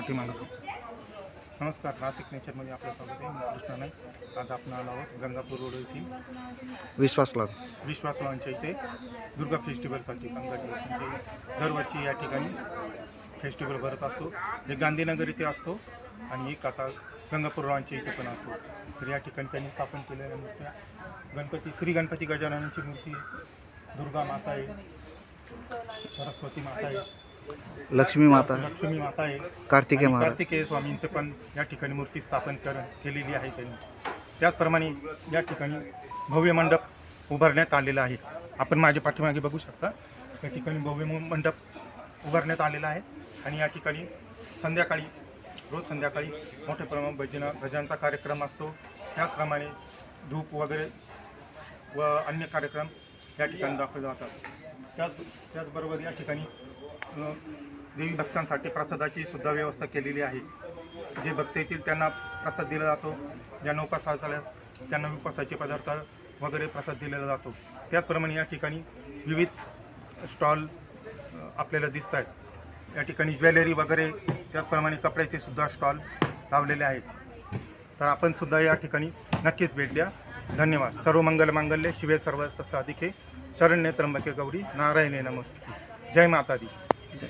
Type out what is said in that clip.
पाठीमागं नमस्कार नाशिक नेचरमध्ये आपलं स्वागत आहे. मी कृष्णा नाईक आज आपण आलो आहोत गंगापूर रोड येथील विश्वास लॉन्स विश्वास लॉनच्या इथे. दुर्गा फेस्टिवलसाठी गंगाजी दरवर्षी या ठिकाणी फेस्टिवल भरत असतो. एक गांधीनगर इथे असतो आणि एक आता गंगापूर लॉनच्या इथे पण असतो. तर या ठिकाणी त्यांनी स्थापन केलेल्या मूर्त्या. गणपती श्री गणपती गजाननाची मूर्ती दुर्गा माता आहे. सरस्वती माता आहे. लक्ष्मी माता. लक्ष्मी माता आहे. कार्तिकेय आणि महाराज. कार्तिकेय स्वामींचं पण या ठिकाणी मूर्ती स्थापन कर केलेली आहे त्यांनी. त्याचप्रमाणे या ठिकाणी भव्य मंडप उभारण्यात आलेला आहे. आपण माझ्या पाठीमागे बघू शकता या ठिकाणी भव्य म- मंडप उभारण्यात आलेला आहे. आणि या ठिकाणी संध्याकाळी रोज संध्याकाळी मोठ्या प्रमाणात भजन भजनचा कार्यक्रम असतो. त्याचप्रमाणे धूप वगैरे व अन्य कार्यक्रम या ठिकाणी दाखवले जातात. त्याच त्याचबरोबर या ठिकाणी देवी भक्तांसाठी प्रसादाची सुद्धा व्यवस्था केलेली आहे. जे भक्त येतील त्यांना प्रसाद दिला जातो. ज्यांना उपास झाल्यास त्यांना उपासाचे पदार्थ वगैरे प्रसाद दिलेला जातो. त्याचप्रमाणे या ठिकाणी विविध स्टॉल आपल्याला दिसत आहेत या ठिकाणी ज्वेलरी वगैरे त्याचप्रमाणे कपड्याचे सुद्धा स्टॉल लावलेले आहेत. तर आपण सुद्धा या ठिकाणी नक्कीच भेट द्या. धन्यवाद. सर्व मंगल मांगल्य. शिवे सर्व तसं अधिके. शरण्य त्र्यंबके गौरी. नारायणे नमस्ते जय माता दी 对，